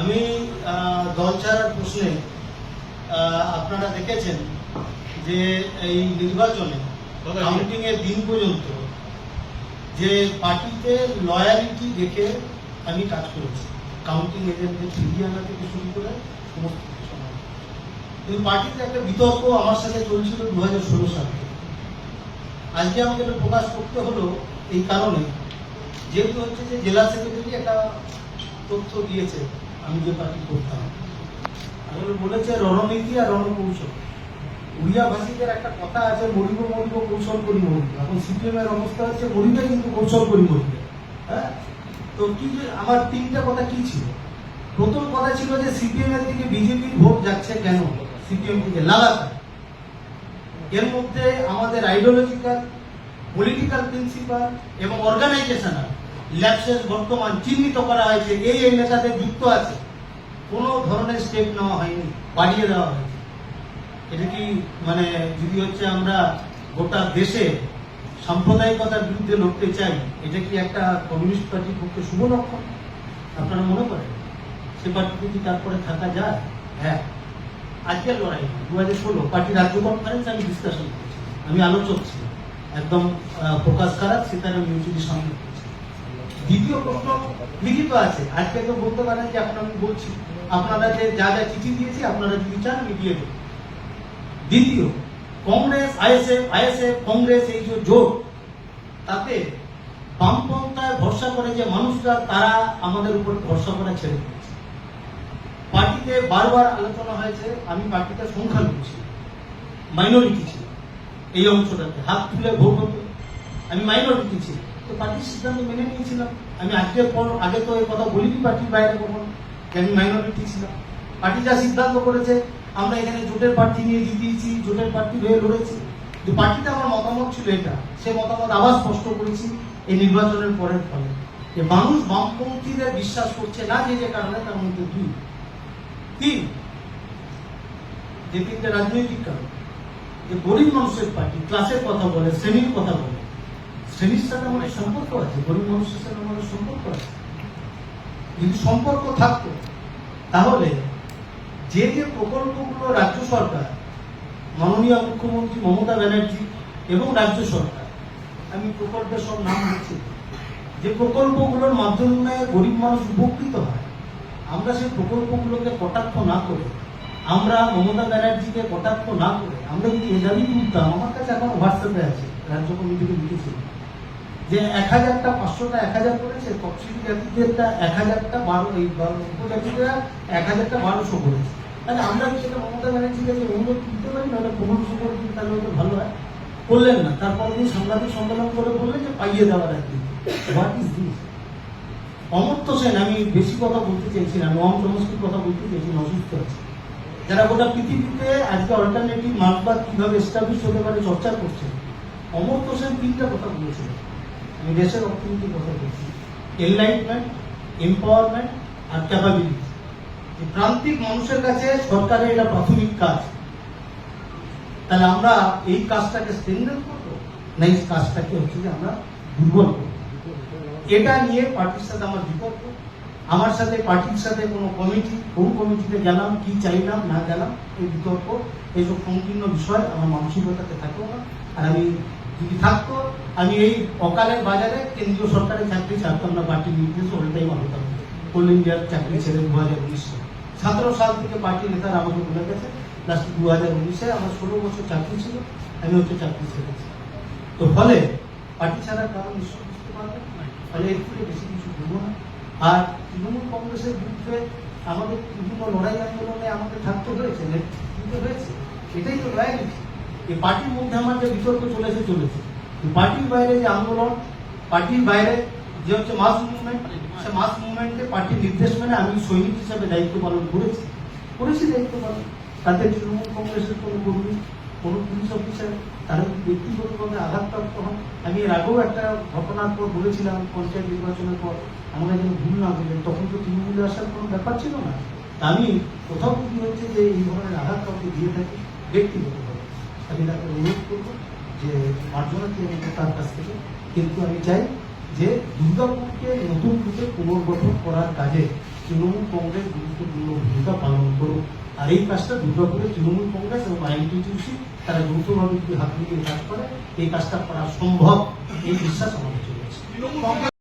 আমি দল ছাড়ার প্রশ্নে আপনারা দেখেছেন যে এই নির্বাচনে কাউন্টিং এর দিন পর্যন্ত যে পার্টিতে লয়ালিটি দেখে আমি কাজ করেছি। কাউন্টিং এজেন্টদের ফিরিয়ে আনা থেকে শুরু করে সমস্ত কিছু কিন্তু পার্টিতে একটা বিতর্ক আমার সাথে চলছিল দু হাজার ষোলো সালে। আজকে আমাকে এটা প্রকাশ করতে হলো এই কারণে। যেহেতু হচ্ছে যে জেলা সেক্রেটারি একটা তথ্য দিয়েছে আমি যে পার্টি করতাম। আসলে বলেছে, রণনীতি আর রণকৌশল। উড়িয়া ভাষীদের একটা কথা আছে, মরিব মরিব, কৌশল করি মরিব। এখন সিপিএম এর অবস্থা হচ্ছে, মরিবে কিন্তু কৌশল করি মরিবে। হ্যাঁ? তো কি যে, আমার তিনটা কথা কি ছিল? প্রথম কথা ছিল যে সিপিএম এর দিকে বিজেপির ভোট যাচ্ছে কেন? সিপিএম থেকে লাগাতার। এর মধ্যে আমাদের আইডিওলজিক্যাল পলিটিক্যাল প্রিন্সিপাল এবং অর্গানাইজেশনাল ল্যাপসেস বর্তমান চিহ্নিত করা হয়েছে। এই এই নেতাদের যুক্ত আছে। কোনো ধরনের স্টেপ নেওয়া হয়নি বাড়িয়ে দেওয়া হয়েছে এটা কি মানে যদি হচ্ছে আমরা গোটা দেশে সাম্প্রদায়িকতার বিরুদ্ধে লড়তে চাই, এটা কি একটা কমিউনিস্ট পার্টির পক্ষে শুভ লক্ষণ? আপনারা মনে করেন? সে পার্টিতে কি তারপরে থাকা যায়? হ্যাঁ। আজকের লড়াই দু হাজার ষোলো, পার্টি রাজ্য কনফারেন্স আমি ডিসকাশন করছি। আমি আলোচক ছিলাম। একদম প্রকাশ খারাপ মিউচুয়ালি সামনে। করছি দ্বিতীয় প্রশ্ন লিখিত আছে। আজকে তো বলতে পারেন যে এখন আমি বলছি আপনারা যে যা যা চিঠি দিয়েছি, আপনারা যদি চান আমি দিয়ে দেবো দ্বিতীয়, কংগ্রেস, আইএসএফ আইএসএফ, কংগ্রেস, এই যে জোট, তাতে বামপন্থায় ভরসা করে যে মানুষরা, তারা আমাদের উপর ভরসা করা ছেড়ে দিয়েছে। পার্টিতে বারবার আলোচনা হয়েছে, আমি পার্টিতে সংখ্যালঘু ছিল মাইনরিটি ছিল। এই অংশটাতে হাত তুলে ভোট হতো। আমি মাইনরিটি ছিল। তো পার্টির সিদ্ধান্ত মেনে নিয়েছিলাম। আমি আজকের পর, আগে তো এই কথা বলিনি পার্টির বাইরে কখনো আমি মাইনরিটি ছিলাম। পার্টি যা সিদ্ধান্ত করেছে, আমরা এখানে জোটের প্রার্থী নিয়ে জিতিয়েছি জোটের প্রার্থী হয়ে লড়েছি। কিন্তু পার্টিতে আমার মতামত ছিল এটা, সে মতামত আবার স্পষ্ট করেছি এই নির্বাচনের পরের ফলে। যে মানুষ বামপন্থীদের বিশ্বাস করছে না যে যে কারণে, তার মধ্যে দুই। তিন, যে তিনটে রাজনৈতিক কারণ। যে গরিব মানুষের পার্টি ক্লাসের কথা বলে, শ্রেণির কথা বলে শ্রেণির সাথে আমাদের সম্পর্ক আছে গরিব মানুষের সাথে আমাদের সম্পর্ক আছে। যদি সম্পর্ক থাকতো, তাহলে যে যে প্রকল্পগুলো রাজ্য সরকার, মাননীয় মুখ্যমন্ত্রী মমতা ব্যানার্জি এবং রাজ্য সরকার, আমি প্রকল্পের সব নাম বলছি, যে প্রকল্পগুলোর মাধ্যমে গরিব মানুষ উপকৃত হয়, আমরা সেই প্রকল্পগুলোকে কটাক্ষ না করে, আমরা মমতা ব্যানার্জিকে কটাক্ষ না করে, আমরা যদি এ দাবি তুলতাম, আমার কাছে এখন হোয়াটসঅ্যাপে আছে, রাজ্য কমিটিকে লিখেছিল। যে এক হাজারটা, পাঁচশোটা, এক হাজার করেছে তফসিলি জাতিদেরটা এক হাজারটা, বারো, এই উপজাতিরা এক হাজারটা, বারোশো করেছে। তাহলে আমরা কি সেটা মমতা ব্যানার্জির কাছে অনুরোধ দিতে পারি? নাহলে পনেরোশো করে দিন, তাহলে হয়তো ভালো হয়। করলেন না। তারপর দিন সাংবাদিক সম্মেলন করে বললেন যে পাইয়ে দেওয়ার একদিন। What is this Amartya Sen, আমি বেশি কথা বলতে চাইছি না, আমি অম চমস্কির কথা বলতে চাইছি অসুস্থ আছে। যারা গোটা পৃথিবীতে আজকে অল্টারনেটিভ মার্কবাদ কীভাবে এস্টাবলিশ হতে পারে, চর্চা করছে। অমর্ত্য সেন তিনটা কথা বলেছিলেন। অর্থনীতির কথা বলছি এনলাইটমেন্ট এম্পাওয়ারমেন্ট আর ক্যাপাবিলিটি যে প্রান্তিক মানুষের কাছে সরকারের এটা প্রাথমিক কাজ তাহলে আমরা এই কাজটাকে স্ট্রেংথেন করব না এই কাজটাকে হচ্ছে যে আমরা দুর্বল করব এটা নিয়ে পার্টির সাথে আমার বিতর্ক আমার সাথে পার্টির সাথে কোনো কমিটি কোন কমিটিতে গেলাম, কি চাইলাম, না গেলাম, এই বিতর্ক, এইসব সংকীর্ণ বিষয় আমার মানসিকতাতে থাকতো না। আর আমি যদি থাকতো, আমি এই অকালের বাজারে কেন্দ্রীয় সরকারের চাকরি ছাড়তাম না, পার্টির নির্দেশ ওটাই মানতাম কোল ইন্ডিয়ার চাকরি ছেড়ে দু হাজার উনিশে সতেরো সাল থেকে পার্টি নেতারা আমাকে বলে গেছে, লাস্ট দু হাজার উনিশে আমার ষোলো বছর চাকরি ছিল, আমি হচ্ছে চাকরি ছেড়েছি। তো ফলে পার্টি ছাড়ার কারণ নিশ্চয় বুঝতে পারবেন, ফলে এর থেকে বেশি কিছু বলব না। আর তৃণমূল কংগ্রেসের বিরুদ্ধে আমাদের বিভিন্ন লড়াই আন্দোলনে আমাদের থাকতে হয়েছে, নেতৃত্ব হয়েছে, এটাই তো লয়ালিটি এই পার্টির মধ্যে আমার যে বিতর্ক চলেছে চলেছে পার্টির বাইরে যে আন্দোলন, পার্টির বাইরে যে হচ্ছে মাস মুভমেন্ট সে মাস মুভমেন্টে পার্টির নির্দেশ মেনে আমি সৈনিক হিসেবে দায়িত্ব পালন করেছি। করেছি দায়িত্ব পালন। তাতে তৃণমূল কংগ্রেসের কোনো কর্মী, কোনো পুলিশ অফিসার তারা ব্যক্তিগতভাবে আঘাতপ্রাপ্ত হন। আমি এর আগেও একটা ঘটনার পর বলেছিলাম, পঞ্চায়েত নির্বাচনের পর, আমরা যেন ভুল না করলেন তখন তো তৃণমূলে আসার কোনো ব্যাপার ছিল না। আমি কোথাও কি হচ্ছে যে এই ধরনের আঘাত কাউকে দিয়ে থাকি ব্যক্তিগতভাবে। আমি তাকে অনুরোধ করব যে মার্জনা চেয়ে তার কাছ থেকে কিন্তু আমি চাই যে দুর্গাপুরকে নতুন রূপে পুনর্গঠন করার কাজে তৃণমূল কংগ্রেস গুরুত্বপূর্ণ ভূমিকা পালন করুক। আর এই কাজটা দুর্গাপুরে তৃণমূল কংগ্রেস এবং আইএনটিটিউসি তারা দ্রুতভাবে যদি হাত মিলিয়ে কাজ করে। এই কাজটা করা সম্ভব। এই বিশ্বাস আমাদের চলে আসছে